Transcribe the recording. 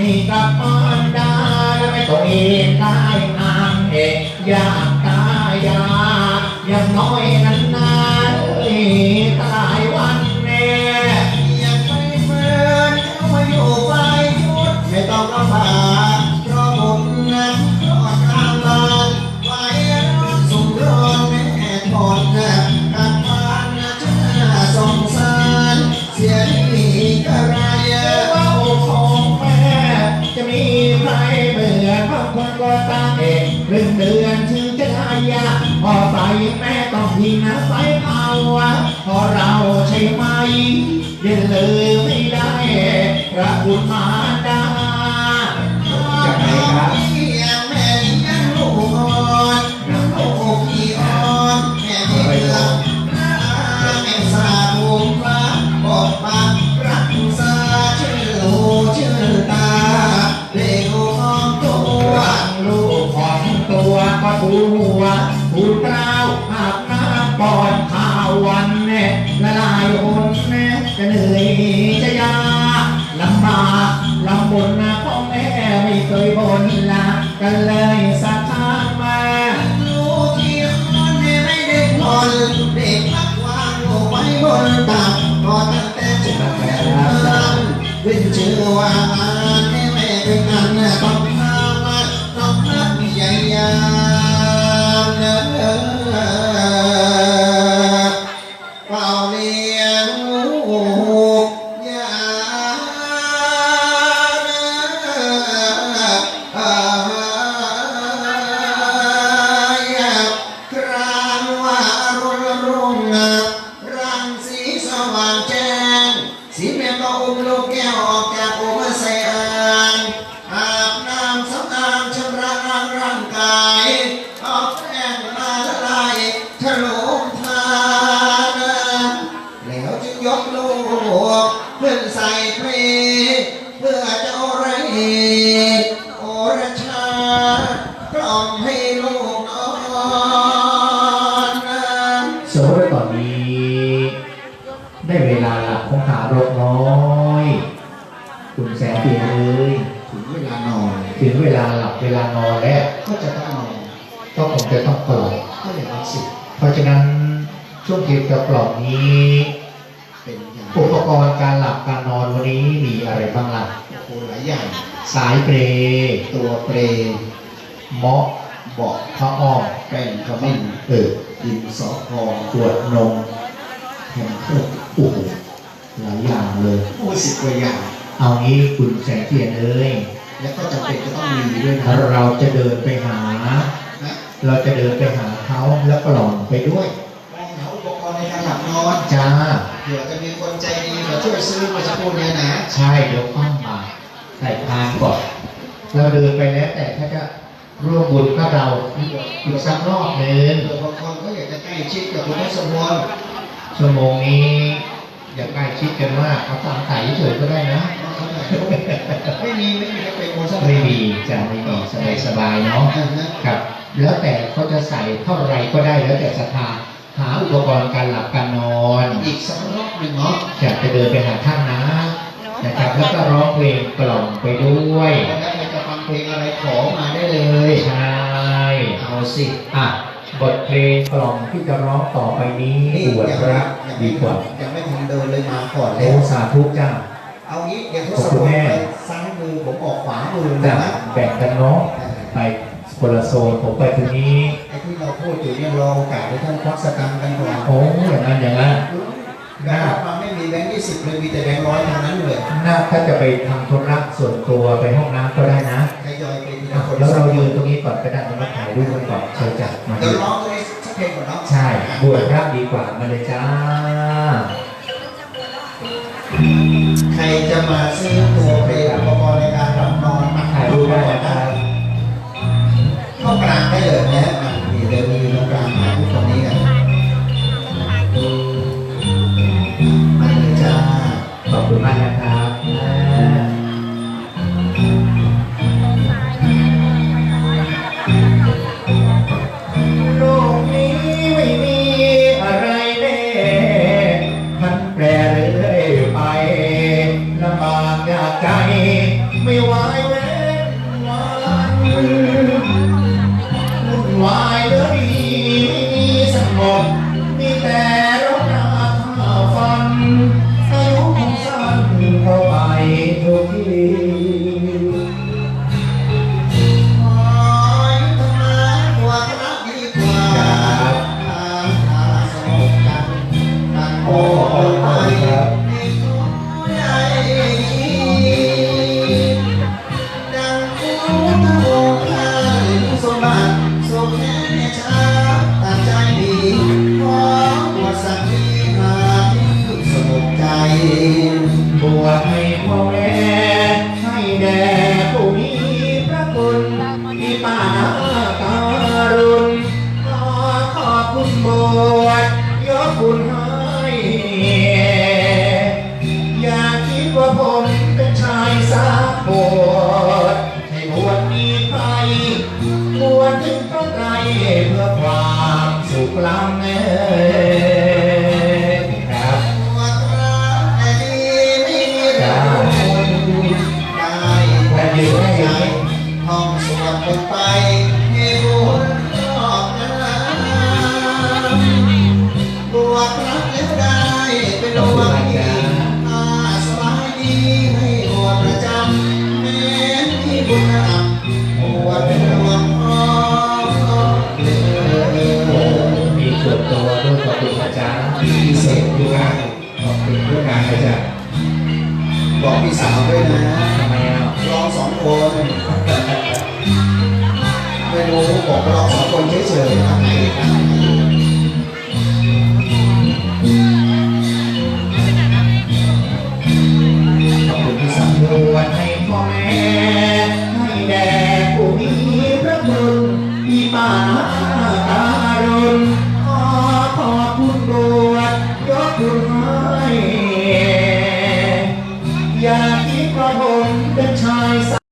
นี่กับมารดาและไม่ต้องเองกายงามเอกอยากตายาอย่างน้อยนั้นนานตายวันแน่ยังไม่เมือนเข้ามาอยู่ไฟชุดไม่ต้องลำบากเพราะผมนั้นรอดกลางบานไว้รถส่งรอนแม่ทอนนะกับบ้านนะจะสงสารเสียดีกระ ตั้งเองครึ่งเดือนถึงจะได้ยาพอใส่แม่ต้องทิ้งนะใส่เอาพอเราใช่ไหมเย็นเลยไม่ได้พระคุณมาดาจะไหนครับ น้ำก่อนข้าววันแน่ละลายหนแน่จะเหนื่อยจะยากลำบากลำบนนะพ่อแม่ไม่เคยบ่นละกันเลยสัก หลับของหารกน้อยคุณแสงเปียเอ้ยถึงเวลานอน ถึงเวลาหลับเวลานอนแล้วก็จะต้องนอนก็คงจะต้องปลอบก็อย่างนั้นสิเพราะฉะนั้นช่วงเกี่ยวกับปลอบนี้เป็นอย่างอุปกรณ์การหลับการนอนวันนี้มีอะไรบ้างล่ะโอ้โหหลายอย่าง สายเปรย์ตัวเปรย์เมาะเบาะผ้าอ้อมแป้งขมิ้นเออดินสอพองขวดนมแผ่นเพิดโอ้โหหลายอย่างเลย โอ้สิบกว่าอย่าง เอางี้คุณแสงเทียนเอ้ย แล้วก็จำเป็นจะต้องมีด้วยนะถ้าเราจะเดินไปหานะเราจะเดินไปหาเขาแล้วกล่อมไปด้วยมองหาอุปกรณ์ในการหลับนอนจ้าเผื่อจะมีคนใจดีมาช่วยซื้อมาสักครู่เนี้นะ ใช่เดี๋ยวข้ามมาใส่พานก่อนเราเดินไปแล้วแต่ถ้าจะร่วมบุญกับเราอีกสักรอบหนึ่งเผื่อบางคนเขาอยากจะใกล้ชิดกับคุณแม่สมพรชั่วโมงนี้ อย่าใกล้ชิดกันมากเขาตามไถ่เฉยๆก็ได้นะ ไม่มีไม่มีกระเป็นโมชั่นไม่มีจะไม่มีสบายสบายๆเนาะอ่าฮะครับ แล้วแต่เขาจะใส่เท่าไรก็ได้แล้วแต่ศรัทธาหาอุปกรณ์การหลับการนอน อีกสักรอบหนึ่งเนาะอยากจะเดินไปหาท่านนะนะครับแล้วก็ร้องเพลงกล่อมไปด้วยแล้วเราจะฟังเพลงอะไรขอมาได้เลย ใช่ เอาสิ อะ บทเพลงกล่อมที่จะร้องต่อไปนี้บวชพระดีกว่ายังไม่ทันเดินเลยมาก่อนโอ้แล้วสาธุจ้า เอางี้อย่างทขอบศคุณพลแม่ ไปซ้ายมือผมออกขวามือแต่นะแบ่งกันเนาะไปคนละโซนผมไปตรงนี้ ไอ้ที่เราพูดอยู่เนี่ยรอโอกาสให้ท่านควักสตังค์กันก่อนโอ้อย่างนั้นอย่างนั้นแบงค์มาไม่มีแบงค์ยี่สิบเลยมีแต่แบงค์ร้อยเท่านั้นเลยน่าถ้าจะไปทำธุระส่วนตัวไปห้องน้ำก็ได้นะ ทยอยไปทีอะละคนแล้วเรายืนตรงนี้ก่อนก็ได้เราถ่ายรูปกันก่อนเชิญจัดมา เดี๋ยวดูร้องตรงนี้สักเพลงก่อนเนาะใช่บวชพระดีกว่ามาเลยจ้า ใครจะมาซื้อตัว ไม่ไหวเว้นวัน plan ตัวด้วยขอบคุณอาจารย์ที่เสกด้วยนะขอบคุณด้วยนะอาจารย์บอกพี่สาวด้วยนะทำไมอะร้องสองคนไม่รู้บอกร้องสองคนเฉยๆนะป่าตารุน